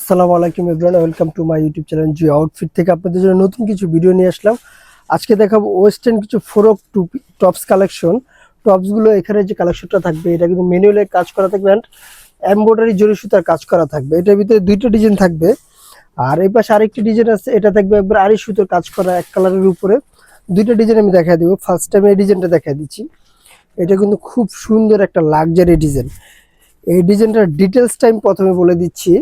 আসসালামু আলাইকুম everyone welcome to my YouTube channel G outfit থেকে আপনাদের জন্য নতুন কিছু ভিডিও নিয়ে আসলাম। আজকে দেখাবো ওয়েস্টার্ন কিছু ফোরক টুপি টপস কালেকশন টপসগুলো এখানে যে কালেকশনটা থাকবে, এটা কিন্তু ম্যানুয়ালে কাজ করা থাকবে অ্যান্ড এমব্রয়ডারি জরি সুতার কাজ করা থাকবে। এটার ভিতরে দুইটা ডিজাইন থাকবে। আর এই পাশে আরেকটি ডিজাইন আছে, এটা থাকবে একবার আড়ি সুতোর কাজ করা এক কালারের উপরে। দুইটা ডিজাইন আমি দেখা দেবো। ফার্স্ট টাইম এই ডিজাইনটা দেখা দিচ্ছি। এটা কিন্তু খুব সুন্দর একটা লাক্সারি ডিজাইন এই ডিজাইনটার ডিটেলস টাইম প্রথমে বলে দিচ্ছি।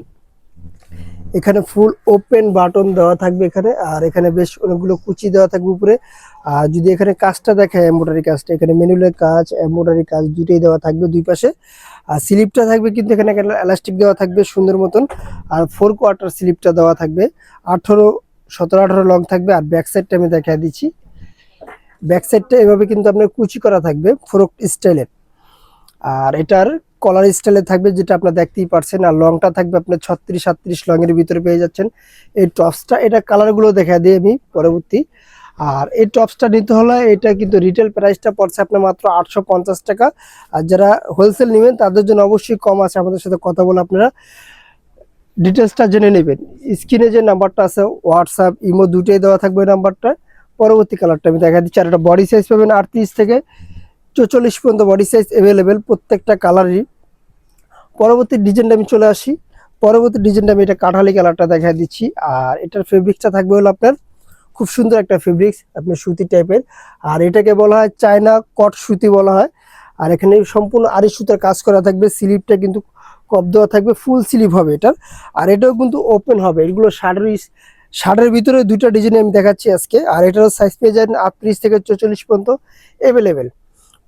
এখানে ফুল ওপেন বাটন দেওয়া থাকবে এখানে, আর এখানে বেশ অনেকগুলো কুচি দেওয়া থাকবে উপরে। আর যদি এখানে কাজটা দেখায় এম্বোডারি কাজটা, এখানে ম্যানুয়ালের কাজ এম্বোডারি কাজ দুটোই দেওয়া থাকবে দুই পাশে। আর স্লিপটা থাকবে কিন্তু এখানে এলাস্টিক দেওয়া থাকবে সুন্দর মতন। আর ফোর কোয়ার্টার স্লিপটা দেওয়া থাকবে। আঠারো, সতেরো, আঠারো লং থাকবে, আর ব্যাক সাইডটা আমি দেখা দিচ্ছি। ব্যাক সাইডটা এভাবে কিন্তু আপনার কুচি করা থাকবে, ফোরক স্টাইলের। আর এটার কলার স্টাইলে থাকবে, যেটা আপনার দেখতেই পারছেন। আর লংটা থাকবে আপনার ছত্রিশ সাতত্রিশ লং এর ভিতরে পেয়ে যাচ্ছেন। এই টপসটা, এটা কালারগুলো দেখা দিই আমি পরবর্তী। আর এই টপসটা নিতে হলে এটা কিন্তু রিটেল প্রাইসটা পড়ছে আপনার মাত্র আটশো পঞ্চাশ টাকা। আর যারা হোলসেল নেবেন, তাদের জন্য অবশ্যই কম আছে। আমাদের সাথে কথা বলে আপনারা ডিটেলসটা জেনে নেবেন। স্ক্রিনে যে নাম্বারটা আছে হোয়াটসঅ্যাপ ইমো দুটোই দেওয়া থাকবে ওই নাম্বারটা। পরবর্তী কালারটা আমি দেখা দিচ্ছি। আর এটা বডি সাইজ পাবেন আটত্রিশ থেকে চৌচল্লিশ পর্যন্ত বডি সাইজ অ্যাভেলেবেল প্রত্যেকটা কালারই পরবর্তী ডিজাইনটা আমি চলে আসি। পরবর্তী ডিজাইনটা আমি এটা কাঠালি কালারটা দেখা দিচ্ছি। আর এটার ফেব্রিক্সটা থাকবে হলো আপনার খুব সুন্দর একটা ফেব্রিক্স আপনার সুতি টাইপের আর এটাকে বলা হয় চায়না কট সুতি বলা হয়। আর এখানে সম্পূর্ণ আড়ি সুতার কাজ করা থাকবে। স্লিপটা কিন্তু কপ দেওয়া থাকবে, ফুল স্লিপ হবে এটার। আর এটাও কিন্তু ওপেন হবে। এগুলো শার্টের শার্টের ভিতরে দুইটা ডিজাইন আমি দেখাচ্ছি আজকে। আর এটারও সাইজ পেয়ে যাবেন আটত্রিশ থেকে চৌচল্লিশ পর্যন্ত অ্যাভেলেবেল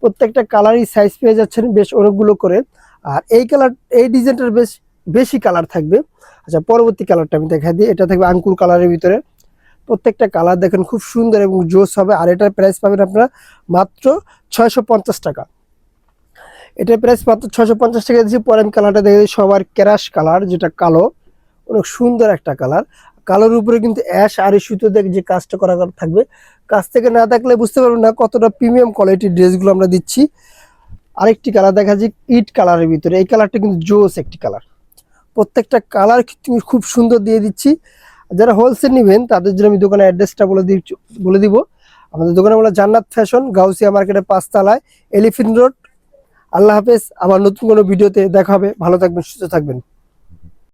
প্রত্যেকটা কালারই সাইজ পেয়ে যাচ্ছেন বেশ অনেকগুলো করে। আর এই কালার এই ডিজাইনটার বেশ, বেশি কালার থাকবে। আচ্ছা পরবর্তী কালারটা আমি দেখা দিই। এটা থাকবে আঙ্কুর কালারের ভিতরে। প্রত্যেকটা কালার দেখেন খুব সুন্দর এবং জোস হবে। আর এটার প্রাইস পাবেন আপনারা মাত্র ছয়শো পঞ্চাশ টাকা। এটার প্রাইস মাত্র ছয়শো পঞ্চাশ টাকা দিচ্ছি পরে আমি কালারটা দেখে সবার ক্যারাশ কালার যেটা কালো। অনেক সুন্দর একটা কালার কালোর উপরে কিন্তু অ্যাশ আর সুতো দিয়ে যে কাজটা করা থাকবে। কাজ থেকে না থাকলে বুঝতে পারবেন না কতটা প্রিমিয়াম কোয়ালিটির ড্রেসগুলো আমরা দিচ্ছি। আরেকটি কালার দেখা যায় ইট কালারের ভিতরে। এই কালারটা কিন্তু জোস একটি কালার প্রত্যেকটা কালার তুমি খুব সুন্দর দিয়ে দিচ্ছি। যারা হোলসেল নেবেন, তাদের জন্য আমি দোকানের অ্যাড্রেসটা বলে দিই, বলে দিব। আমাদের দোকানে বলে জান্নাত ফ্যাশন গাউসিয়া মার্কেটের পাঁচতলায় এলিফিন রোড আল্লাহ হাফেজ, আবার নতুন কোনো ভিডিওতে দেখা হবে। ভালো থাকবেন, সুস্থ থাকবেন।